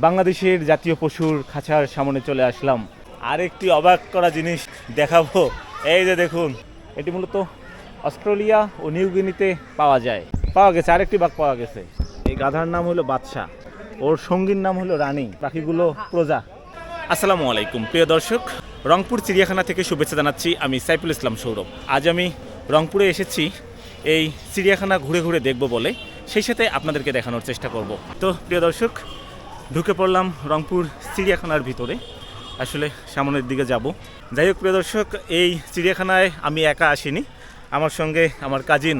বাংলাদেশের জাতীয় পশুর খাঁচার সামনে চলে আসলাম। আর একটি অবাক করা জিনিস দেখাবো। এই যে দেখুন, এটি মূলত অস্ট্রেলিয়া ও নিউগিনিতে পাওয়া যায়। পাওয়া গেছে, আরেকটি বাঘ পাওয়া গেছে। এই গাধার নাম হলো বাদশাহ ওর সঙ্গীর নাম হলো রানী। পাখিগুলো প্রজা। আসসালামু আলাইকুম, প্রিয় দর্শক। রংপুর চিড়িয়াখানা থেকে শুভেচ্ছা জানাচ্ছি আমি সাইফুল ইসলাম সৌরভ। আজ আমি রংপুরে এসেছি। এই চিড়িয়াখানা ঘুরে ঘুরে দেখব বলে। সেই সাথে আপনাদেরকে দেখানোর চেষ্টা করব। তো, প্রিয় দর্শক ঢুকে পড়লাম রংপুর চিড়িয়াখানার ভিতরে। আসলে সামনের দিকে যাব। যাই হোক প্রিয় দর্শক এই চিড়িয়াখানায় আমি একা আসিনি। আমার সঙ্গে আমার কাজিন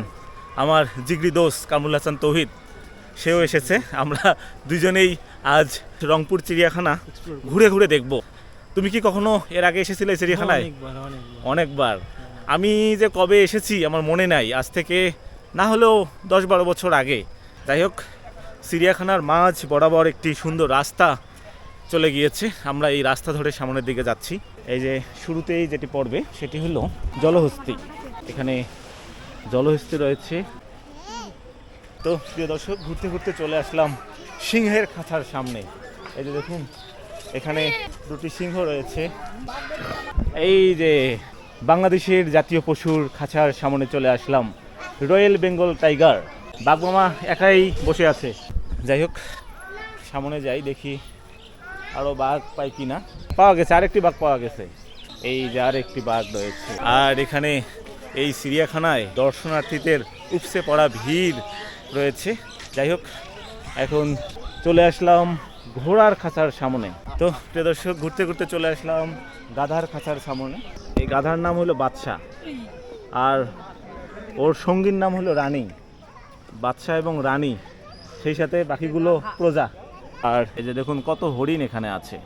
আমার জিগরি দোষ কামরুল হাসান তৌহিদ সেও এসেছে। আমরা দুজনেই আজ রংপুর চিড়িয়াখানা ঘুরে ঘুরে দেখব। তুমি কি কখনো এর আগে এসেছিলে চিড়িয়াখানায়? অনেকবার। আমি যে কবে এসেছি আমার মনে নাই। আজ থেকে না হলেও দশ বারো বছর আগে। যাই হোক চিড়িয়াখানার মাঝ বরাবর একটি সুন্দর রাস্তা চলে গিয়েছে। আমরা এই রাস্তা ধরে সামনের দিকে যাচ্ছি। এই যে শুরুতেই যেটি পড়বে, সেটি হলো জলহস্তি। এখানে জলহস্তি রয়েছে। তো প্রিয় দর্শক, ঘুরতে ঘুরতে চলে আসলাম সিংহের খাঁচার সামনে। এই যে দেখুন, এখানে দুটি সিংহ রয়েছে। এই যে বাংলাদেশের জাতীয় পশুর খাঁচার সামনে চলে আসলাম রয়্যাল বেঙ্গল টাইগার। বাঘমামা একাই বসে আছে। যাই হোক, সামনে যাই, দেখি আরও বাঘ পাই কি না পাওয়া গেছে, আরেকটি বাঘ পাওয়া গেছে। এই যে আরেকটি বাঘ রয়েছে। আর এখানে এই চিড়িয়াখানায় দর্শনার্থীদের উপসে পড়া ভিড় রয়েছে। যাই হোক, এখন চলে আসলাম ঘোড়ার খাঁচার সামনে। তো প্রিয় দর্শক, ঘুরতে ঘুরতে চলে আসলাম গাধার খাঁচার সামনে। এই গাধার নাম হলো বাদশাহ। আর ওর সঙ্গীর নাম হলো রানী। বাদশাহ এবং রানী, সেই সাথে বাকিগুলো প্রজা। আর এই যে দেখুন কত হরিণ এখানে আছে।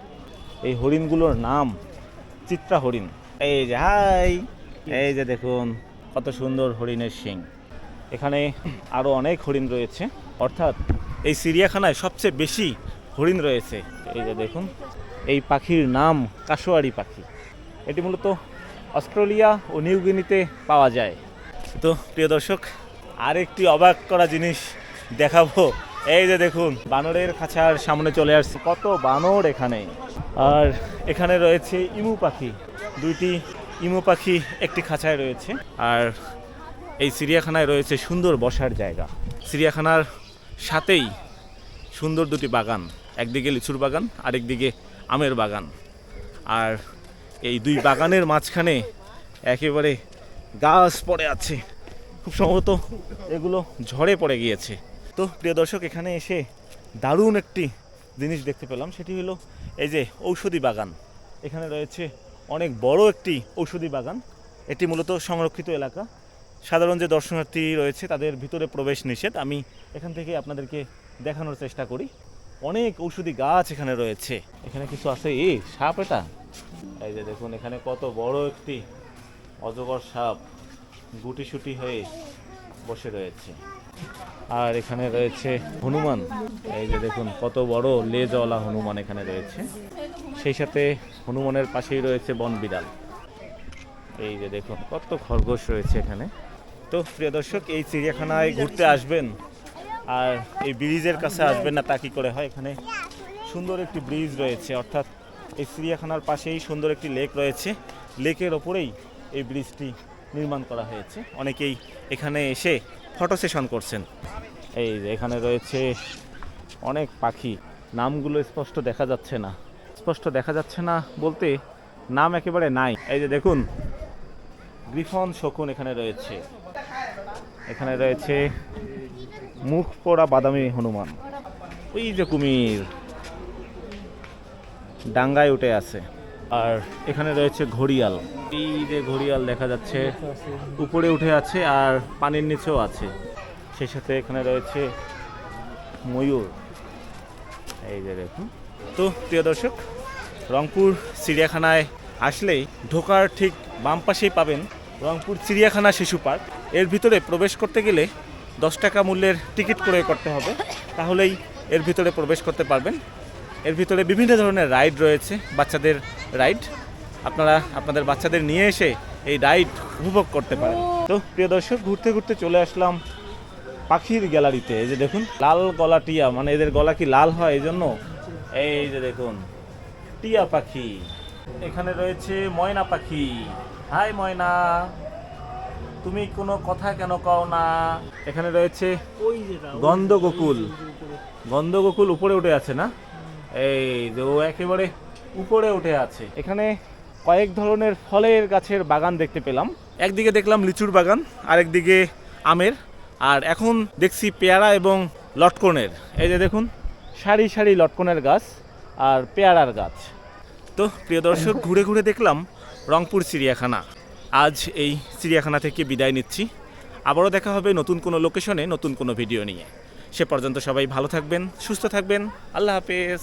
এই হরিণগুলোর নাম চিত্রা হরিণ। এই যে, হাই! এই যে দেখুন, কত সুন্দর হরিণের শিং। এখানে আরও অনেক হরিণ রয়েছে। অর্থাৎ এই চিড়িয়াখানায় সবচেয়ে বেশি হরিণ রয়েছে। এই যে দেখুন, এই পাখির নাম কাশোয়ারি পাখি। এটি মূলত অস্ট্রেলিয়া ও নিউগিনিতে পাওয়া যায়। তো প্রিয় দর্শক আরেকটি অবাক করা জিনিস দেখাবো। এই যে দেখুন, বানরের খাঁচার সামনে চলে আসছে। কত বানর এখানে। আর এখানে রয়েছে ইমু পাখি। দুইটি ইমু পাখি একটি খাঁচায় রয়েছে। আর এই চিড়িয়াখানায় রয়েছে সুন্দর বসার জায়গা। চিড়িয়াখানার সাথেই সুন্দর দুটি বাগান। একদিকে লিচুর বাগান, আরেকদিকে আমের বাগান। আর এই দুই বাগানের মাঝখানে একেবারে গাছ পড়ে আছে। খুব সম্ভবত এগুলো ঝড়ে পড়ে গিয়েছে। তো প্রিয় দর্শক, এখানে এসে দারুণ একটি জিনিস দেখতে পেলাম, সেটি হলো এই যে ঔষধি বাগান। এখানে রয়েছে অনেক বড় একটি ঔষধি বাগান। এটি মূলত সংরক্ষিত এলাকা। সাধারণ যে দর্শনার্থী রয়েছে, তাদের ভিতরে প্রবেশ নিষেধ। আমি এখান থেকে আপনাদেরকে দেখানোর চেষ্টা করি। অনেক ঔষধি গাছ এখানে রয়েছে। এখানে কিছু আছে? এ, সাপ এটা? এই যে দেখুন, এখানে কত বড় একটি অজগর সাপ। গুটি সুটি হয়ে বসে রয়েছে। আর এখানে রয়েছে হনুমান। এই যে দেখুন, কত বড় লেজওয়ালা হনুমান এখানে রয়েছে। সেই সাথে হনুমানের পাশেই রয়েছে বন বিড়াল। এই যে দেখুন, কত খরগোশ রয়েছে এখানে। তো প্রিয় দর্শক, এই চিড়িয়াখানায় ঘুরতে আসবেন আর এই ব্রিজের কাছে আসবেন না, তা কি করে হয়? এখানে সুন্দর একটি ব্রিজ রয়েছে। অর্থাৎ এই চিড়িয়াখানার পাশেই সুন্দর একটি লেক রয়েছে। লেকের ওপরেই এই ব্রিজটি নির্মাণ করা হয়েছে। অনেকেই এখানে এসে ফটো সেশন করছেন। এই এখানে রয়েছে অনেক পাখি। নামগুলো স্পষ্ট দেখা যাচ্ছে না। স্পষ্ট দেখা যাচ্ছে না বলতে নাম একেবারে নাই। এই যে দেখুন, গ্রিফন শকুন এখানে রয়েছে। এখানে রয়েছে মুখ পোড়া বাদামি হনুমান। ওই যে কুমির। ডাঙ্গায় উঠে আছে। আর এখানে রয়েছে ঘড়িয়াল। এই যে ঘড়িয়াল দেখা যাচ্ছে, উপরে উঠে আছে আর পানির নিচেও আছে। সেই সাথে এখানে রয়েছে ময়ূর। এই যে দেখুন। তো প্রিয় দর্শক, রংপুর চিড়িয়াখানায় আসলেই ঢোকার ঠিক বাম পাশেই পাবেন রংপুর চিড়িয়াখানা শিশু পার্ক। এর ভিতরে প্রবেশ করতে গেলে দশ টাকা মূল্যের টিকিট ক্রয় করতে হবে। তাহলেই এর ভিতরে প্রবেশ করতে পারবেন। এর ভিতরে বিভিন্ন ধরনের রাইড রয়েছে। বাচ্চাদের রাইড? আপনারা, আপনাদের বাচ্চাদের নিয়ে এসে এই রাইড উপভোগ করতে পারেন। তো প্রিয় দর্শক, ঘুরতে ঘুরতে চলে আসলাম পাখির গ্যালারিতে। এই যে দেখুন, লাল গলা টিয়া মানে এদের গলা কি লাল হয় এই জন্য এই যে দেখুন, টিয়া পাখি। এখানে রয়েছে ময়না পাখি। হাই ময়না, তুমি কোনো কথা কেন কও না? এখানে রয়েছে গন্ধগোকুল। গন্ধগোকুল উপরে উঠে আছে না? এই যে ও একেবারে উপরে উঠে আছে। এখানে কয়েক ধরনের ফলের গাছের বাগান দেখতে পেলাম। একদিকে দেখলাম লিচুর বাগান আরেকদিকে আমের আর এখন দেখছি পেয়ারা এবং লটকনের। এই যে দেখুন সারি সারি লটকনের গাছ আর পেয়ারার গাছ। তো প্রিয় দর্শক ঘুরে ঘুরে দেখলাম রংপুর চিড়িয়াখানা। আজ এই চিড়িয়াখানা থেকে বিদায় নিচ্ছি। আবারও দেখা হবে নতুন কোনো লোকেশনে নতুন কোনো ভিডিও নিয়ে। সে পর্যন্ত সবাই ভালো থাকবেন সুস্থ থাকবেন। আল্লাহ হাফেজ।